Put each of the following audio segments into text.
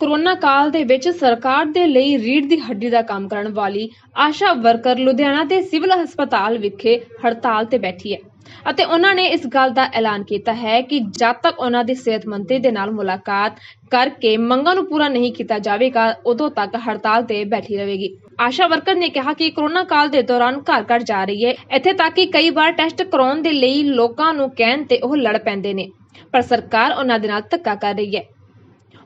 Corona ਕਾਲ ਦੇ ਵਿੱਚ ਸਰਕਾਰ ਦੇ ਲਈ ਰੀੜ ਦੀ ਹੱਡੀ ਦਾ ਕੰਮ ਕਰਨ ਵਾਲੀ ਆਸ਼ਾ ਵਰਕਰ ਲੁਧਿਆਣਾ ਦੇ ਸਿਵਲ ਹਸਪਤਾਲ ਵਿਖੇ ਹੜਤਾਲ ਤੇ ਬੈਠੀ ਹੈ। ਅਤੇ ਉਹਨਾਂ ਨੇ ਇਸ ਗੱਲ ਦਾ ਐਲਾਨ ਕੀਤਾ ਹੈ ਕਿ ਜਦ ਤੱਕ ਉਹਨਾਂ ਦੀ ਸਿਹਤ ਮੰਤਰੀ ਦੇ ਨਾਲ ਮੁਲਾਕਾਤ ਕਰਕੇ ਮੰਗਾਂ ਨੂੰ ਪੂਰਾ ਨਹੀਂ ਕੀਤਾ ਜਾਵੇਗਾ, ਉਦੋਂ ਤੱਕ ਹੜਤਾਲ ਤੇ ਬੈਠੀ ਰਹੇਗੀ। ਆਸ਼ਾ ਵਰਕਰ ਨੇ ਕਿਹਾ ਕਿ ਕਰੋਨਾ ਕਾਲ ਦੇ ਦੌਰਾਨ ਘਰ ਘਰ ਜਾ ਰਹੀ ਹੈ, ਇੱਥੇ ਤੱਕ ਕਿ ਕਈ ਵਾਰ ਟੈਸਟ ਕਰਾਉਣ ਦੇ ਲਈ ਲੋਕਾਂ ਨੂੰ ਕਹਿਣ ਤੇ ਉਹ ਲੜ ਪੈਂਦੇ ਨੇ। ਪਰ ਸਰਕਾਰ ਉਹਨਾਂ ਦੇ ਨਾਲ ਧੱਕਾ ਕਰ ਰਹੀ ਹੈ।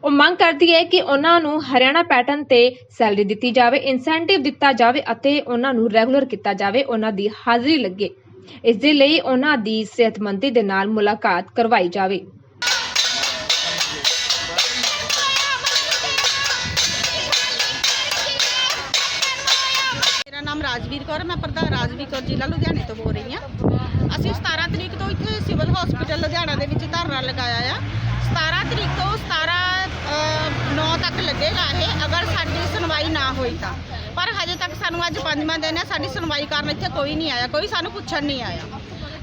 ਉਹ ਮੰਗ ਕਰਦੀ ਹੈ ਕਿ ਉਹਨਾਂ ਨੂੰ ਹਰਿਆਣਾ ਪੈਟਰਨ ਤੇ ਸੈਲਰੀ ਦਿੱਤੀ ਜਾਵੇ ਇਨਸੈਂਟਿਵ ਦਿੱਤਾ ਜਾਵੇ ਅਤੇ ਉਹਨਾਂ ਨੂੰ ਰੈਗੂਲਰ ਕੀਤਾ ਜਾਵੇ, ਉਹਨਾਂ ਦੀ ਹਾਜ਼ਰੀ ਲੱਗੇ। ਇਸ ਦੇ ਲਈ ਉਹਨਾਂ ਦੀ ਸਿਹਤ ਦੇ ਨਾਲ ਮੁਲਾਕਾਤ ਕਰਵਾਈ ਜਾਵੇ। ਮੇਰਾ ਨਾਮ ਰਾਜਵੀਰ ਕੌਰ ਹੈ, ਮੈਂ ਪ੍ਰਧਾਨ ਰਾਜਵੀਰ ਕੌਰ ਜ਼ਿਲ੍ਹਾ ਲੁਧਿਆਣੇ ਤੋਂ ਬੋਲ ਰਹੀ ਹਾਂ। ਅਸੀਂ 17 ਤਰੀਕ ਤੋਂ ਇੱਥੇ ਸਿਵਲ ਹਸਪੀਟਲ ਲੁਧਿਆਣਾ ਦੇ ਵਿੱਚ ਧਰਨਾ ਲਗਾਇਆ ਆ। 17 ਤਰੀਕ ਤੋਂ 17 9 ਤੱਕ ਲੱਗੇਗਾ ਇਹ ਅਗਰ ਸਾਡੀ ਸੁਣਵਾਈ ਨਾ ਹੋਈ ਤਾਂ। ਪਰ ਹਜੇ ਤੱਕ ਸਾਨੂੰ ਅੱਜ ਪੰਜਵਾਂ ਦਿਨ ਹੈ ਸਾਡੀ ਸੁਣਵਾਈ ਕਰਨ ਇੱਥੇ ਕੋਈ ਨਹੀਂ ਆਇਆ ਕੋਈ ਸਾਨੂੰ ਪੁੱਛਣ ਨਹੀਂ ਆਇਆ।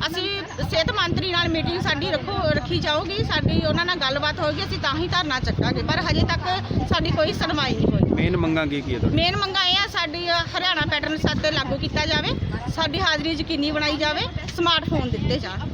ਅਸੀਂ ਸਿਹਤ ਮੰਤਰੀ ਨਾਲ ਮੀਟਿੰਗ ਸਾਡੀ ਰੱਖੋ ਰੱਖੀ ਜਾਊਗੀ ਸਾਡੀ ਉਹਨਾਂ ਨਾਲ ਗੱਲਬਾਤ ਹੋਊਗੀ ਅਸੀਂ ਤਾਂ ਹੀ ਧਰਨਾ ਚੱਕਾਂਗੇ। ਪਰ ਹਜੇ ਤੱਕ ਸਾਡੀ ਕੋਈ ਸੁਣਵਾਈ ਨਹੀਂ ਹੋਈ। ਮੇਨ ਮੰਗਾਂ ਕੀ ਕੀ ਹੈ ਤੁਹਾਡੀ ਮੇਨ ਮੰਗਾਂ ਇਹ ਆ ਸਾਡੀ ਹਰਿਆਣਾ ਪੈਟਰਨ ਸਾਡੇ ਲਾਗੂ ਕੀਤਾ ਜਾਵੇ ਸਾਡੀ ਹਾਜ਼ਰੀ ਯਕੀਨੀ ਬਣਾਈ ਜਾਵੇ ਸਮਾਰਟਫੋਨ ਦਿੱਤੇ ਜਾਣ।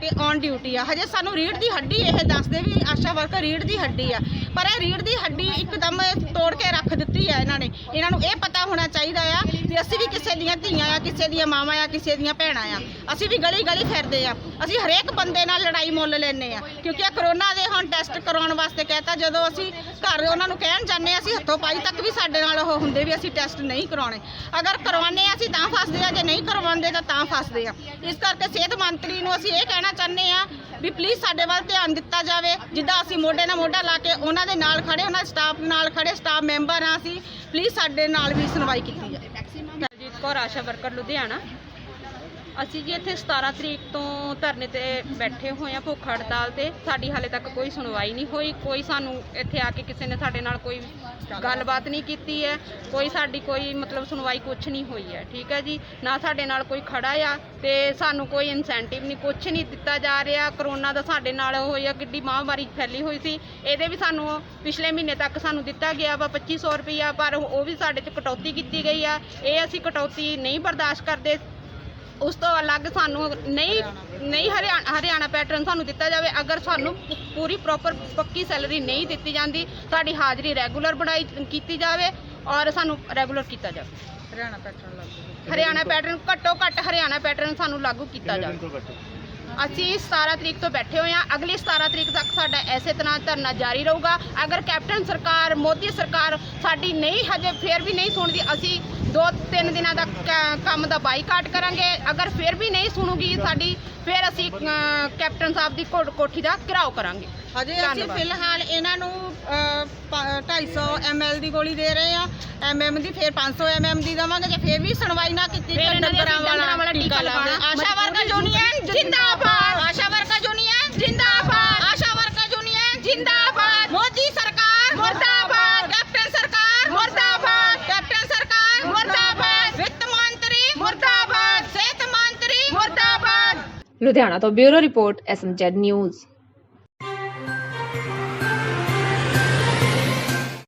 ਤੇ ਔਨ ਡਿਊਟੀ ਆ। ਹਜੇ ਸਾਨੂੰ ਰੀੜ ਦੀ ਹੱਡੀ ਇਹ ਦੱਸਦੇ ਵੀ ਆਸ਼ਾ ਵਰਕਰ ਰੀੜ ਦੀ ਹੱਡੀ ਆ। ਪਰ ਇਹ ਰੀੜ ਦੀ ਹੱਡੀ ਇੱਕਦਮ ਤੋੜ ਕੇ ਰੱਖ ਦਿੱਤੀ ਆ ਇਹਨਾਂ ਨੇ। ਇਹਨਾਂ ਨੂੰ ਇਹ ਪਤਾ ਹੋਣਾ ਚਾਹੀਦਾ ਆ ਵੀ ਅਸੀਂ ਵੀ ਕਿਸੇ ਦੀਆਂ ਧੀਆਂ ਆ, ਕਿਸੇ ਦੀਆਂ ਮਾਵਾਂ ਆ, ਕਿਸੇ ਦੀਆਂ ਭੈਣਾਂ ਆ। ਅਸੀਂ ਵੀ ਗਲੀ ਗਲੀ ਫਿਰਦੇ ਆ। ਅਸੀਂ ਹਰੇਕ ਬੰਦੇ ਨਾਲ ਲੜਾਈ ਮੁੱਲ ਲੈਨੇ ਆ। ਕਿਉਂਕਿ ਇਹ ਕਰੋਨਾ ਦੇ ਹੁਣ ਟੈਸਟ ਕਰਾਉਣ ਵਾਸਤੇ ਕਹਿਤਾ, ਜਦੋਂ ਅਸੀਂ ਘਰ ਉਹਨਾਂ ਨੂੰ ਕਹਿਣ ਜਾਂਦੇ ਆ, ਅਸੀਂ ਹੱਥੋਂ ਪਾਈ ਤੱਕ ਵੀ ਸਾਡੇ ਨਾਲ ਉਹ ਹੁੰਦੇ ਵੀ ਅਸੀਂ ਟੈਸਟ ਨਹੀਂ ਕਰਾਉਣੇ। ਅਗਰ ਕਰਵਾਉਂਦੇ ਆ, ਅਸੀਂ ਤਾਂ ਫਸਦੇ ਆ, ਜੇ ਨਹੀਂ ਕਰਵਾਉਂਦੇ ਤਾਂ ਤਾਂ ਫਸਦੇ ਆ। ਇਸ ਕਰਕੇ ਸਿਹਤ ਮੰਤਰੀ ਨੂੰ ਅਸੀਂ ਇਹ ਕਹਿਣਾ ਚਾਹੁੰਦੇ ਆ ਵੀ ਪਲੀਜ਼ ਸਾਡੇ ਵੱਲ ਧਿਆਨ ਦਿੱਤਾ ਜਾਵੇ। ਜਿੱਦਾਂ ਅਸੀਂ ਮੋਢੇ ਨਾਲ ਮੋਢਾ ਲਾ ਕੇ ਉਹਨਾਂ ਦੇ ਨਾਲ ਖੜੇ ਉਹਨਾਂ ਸਟਾਫ ਨਾਲ ਖੜੇ ਸਟਾਫ ਮੈਂਬਰ ਆ ਅਸੀਂ ਪਲੀਜ਼ ਸਾਡੇ ਨਾਲ ਵੀ ਸੁਣਵਾਈ ਕੀਤੀ ਜਾਵੇ। ਕੌਰ ਆਸ਼ਾ ਵਰਕਰ ਲੁਧਿਆਣਾ। ਅਸੀਂ ਜੀ ਇੱਥੇ 17 ਤਰੀਕ ਤੋਂ ਧਰਨੇ ਤੇ ਬੈਠੇ ਹੋਏ ਆ ਭੁੱਖ ਹੜਤਾਲ ਤੇ। ਸਾਡੀ ਹਾਲੇ ਤੱਕ ਕੋਈ ਸੁਣਵਾਈ ਨਹੀਂ ਹੋਈ। ਕੋਈ ਸਾਨੂੰ ਇੱਥੇ ਆ ਕੇ ਕਿਸੇ ਨੇ ਸਾਡੇ ਨਾਲ ਕੋਈ ਗੱਲਬਾਤ ਨਹੀਂ ਕੀਤੀ ਹੈ। ਕੋਈ ਸਾਡੀ ਕੋਈ ਮਤਲਬ ਸੁਣਵਾਈ ਕੁਛ ਨਹੀਂ ਹੋਈ ਹੈ। ਠੀਕ ਹੈ ਜੀ? ਨਾ ਸਾਡੇ ਨਾਲ ਕੋਈ ਖੜਾ ਆ ਤੇ ਸਾਨੂੰ ਕੋਈ ਇਨਸੈਂਟਿਵ ਨਹੀਂ, ਕੁਛ ਨਹੀਂ ਦਿੱਤਾ ਜਾ ਰਿਹਾ। ਕਰੋਨਾ ਦਾ ਸਾਡੇ ਨਾਲ ਹੋਈ ਆ ਕਿੱਡੀ ਮਹਾਮਾਰੀ ਫੈਲੀ ਹੋਈ ਸੀ। ਇਹਦੇ ਵੀ ਸਾਨੂੰ ਪਿਛਲੇ ਮਹੀਨੇ ਤੱਕ ਸਾਨੂੰ ਦਿੱਤਾ ਗਿਆ ਵਾ 2500 ਰੁਪਈਆ, ਪਰ ਉਹ ਵੀ ਸਾਡੇ 'ਚ ਕਟੌਤੀ ਕੀਤੀ ਗਈ ਆ। ਇਹ ਅਸੀਂ ਕਟੌਤੀ ਨਹੀਂ ਬਰਦਾਸ਼ਤ ਕਰਦੇ। ਉਸ ਤੋਂ ਅਲੱਗ ਸਾਨੂੰ ਨਹੀਂ ਨਹੀਂ ਹਰਿਆਣਾ ਹਰਿਆਣਾ ਪੈਟਰਨ ਸਾਨੂੰ ਦਿੱਤਾ ਜਾਵੇ। ਅਗਰ ਸਾਨੂੰ ਪੂ- ਪੂਰੀ ਪ੍ਰੋਪਰ ਪੱਕੀ ਸੈਲਰੀ ਨਹੀਂ ਦਿੱਤੀ ਜਾਂਦੀ ਸਾਡੀ ਹਾਜ਼ਰੀ ਰੈਗੂਲਰ ਬਣਾਈ ਕੀਤੀ ਜਾਵੇ ਔਰ ਸਾਨੂੰ ਰੈਗੂਲਰ ਕੀਤਾ ਜਾਵੇ। ਹਰਿਆਣਾ ਪੈਟਰਨ ਲਾਗੂ ਹਰਿਆਣਾ ਪੈਟਰਨ ਘੱਟੋ ਘੱਟ ਹਰਿਆਣਾ ਪੈਟਰਨ ਸਾਨੂੰ ਲਾਗੂ ਕੀਤਾ ਜਾਵੇ। ਅਸੀਂ 17 ਤਰੀਕ ਤੋਂ ਬੈਠੇ ਹੋਏ ਹਾਂ। ਅਗਲੀ 17 ਤਰੀਕ ਤੱਕ ਸਾਡਾ ਐਸੇ ਤਰ੍ਹਾਂ ਧਰਨਾ ਜਾਰੀ ਰਹੂਗਾ ਅਗਰ ਕੈਪਟਨ ਸਰਕਾਰ ਮੋਦੀ ਸਰਕਾਰ ਸਾਡੀ ਨਹੀਂ ਹਜੇ ਫੇਰ ਵੀ ਨਹੀਂ ਸੁਣਦੀ ਅਸੀਂ ਦੋ ਤਿੰਨ ਦਿਨਾਂ ਦਾ ਕੰਮ ਦਾ ਬਾਈਕਾਟ ਕਰਾਂਗੇ ਅਗਰ ਫੇਰ ਵੀ ਨਹੀਂ ਸੁਣੂਗੀ ਸਾਡੀ ਫਿਰ ਅਸੀਂ ਕੈਪਟਨ ਸਾਹਿਬ ਦੀ ਕੋਠੀ ਦਾ ਘਿਰਾਓ ਕਰਾਂਗੇ ਹਜੇ ਅਸੀਂ। ਫਿਲਹਾਲ ਇਹਨਾਂ ਨੂੰ ਅ, ਪ- 250 ml ਦੀ ਗੋਲੀ ਦੇ ਰਹੇ ਆ mm ਦੀ ਫਿਰ 500 mm ਦੀ ਦੇਵਾਂਗੇ ਜੇ ਫਿਰ ਵੀ ਸੁਣਵਾਈ ਨਾ ਕੀਤੀ ਤਾਂ ਡੰਗਰਾਂ ਵਾਲਾ ਟੀਕਾ ਲਾਵਾਂਗੇ। ਲਗਾਉਣਾ। ਆਸ਼ਾ ਵਰਕਰ ਯੂਨੀਅਨ ਜਿੰਦਾਬਾਦ ਲੁਧਿਆਣਾ ਤੋਂ ਬਿਊਰੋ ਰਿਪੋਰਟ ਐਸਐਮਜੈਡ ਨਿਊਜ਼